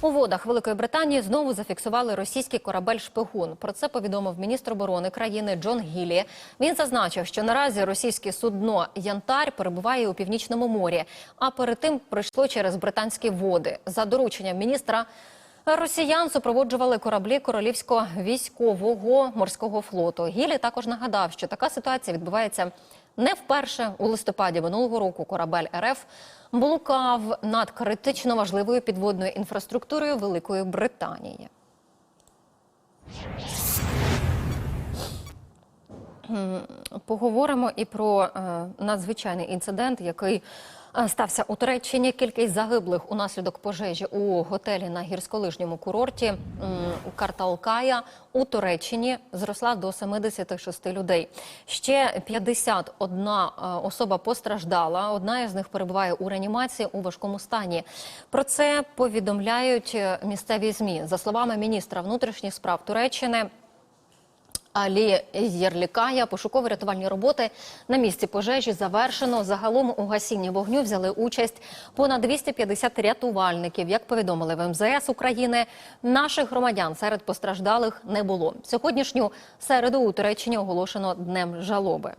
У водах Великої Британії знову зафіксували російський корабель Шпигун. Про це повідомив міністр оборони країни Джон Гілі. Він зазначив, що наразі російське судно Янтар перебуває у північному морі, а перед тим пройшло через британські води. За дорученням міністра. Росіян супроводжували кораблі королівського військового морського флоту. Гілі також нагадав, що така ситуація відбувається не вперше. У листопаді минулого року корабель РФ блукав над критично важливою підводною інфраструктурою Великої Британії. Поговоримо і про е, надзвичайний інцидент, який стався у Туреччині. Кількість загиблих унаслідок пожежі у готелі на гірськолижньому курорті Карталкая у Туреччині зросла до 76 людей. Ще 51 е, особа постраждала. Одна із них перебуває у реанімації у важкому стані. Про це повідомляють е, місцеві змі. За словами міністра внутрішніх справ Туреччини. Алі Єрлікая пошуково-рятувальні роботи на місці пожежі завершено. Загалом у гасінні вогню взяли участь понад 250 рятувальників. Як повідомили в МЗС України, наших громадян серед постраждалих не було. Сьогоднішню середу у Туреччині оголошено днем жалоби.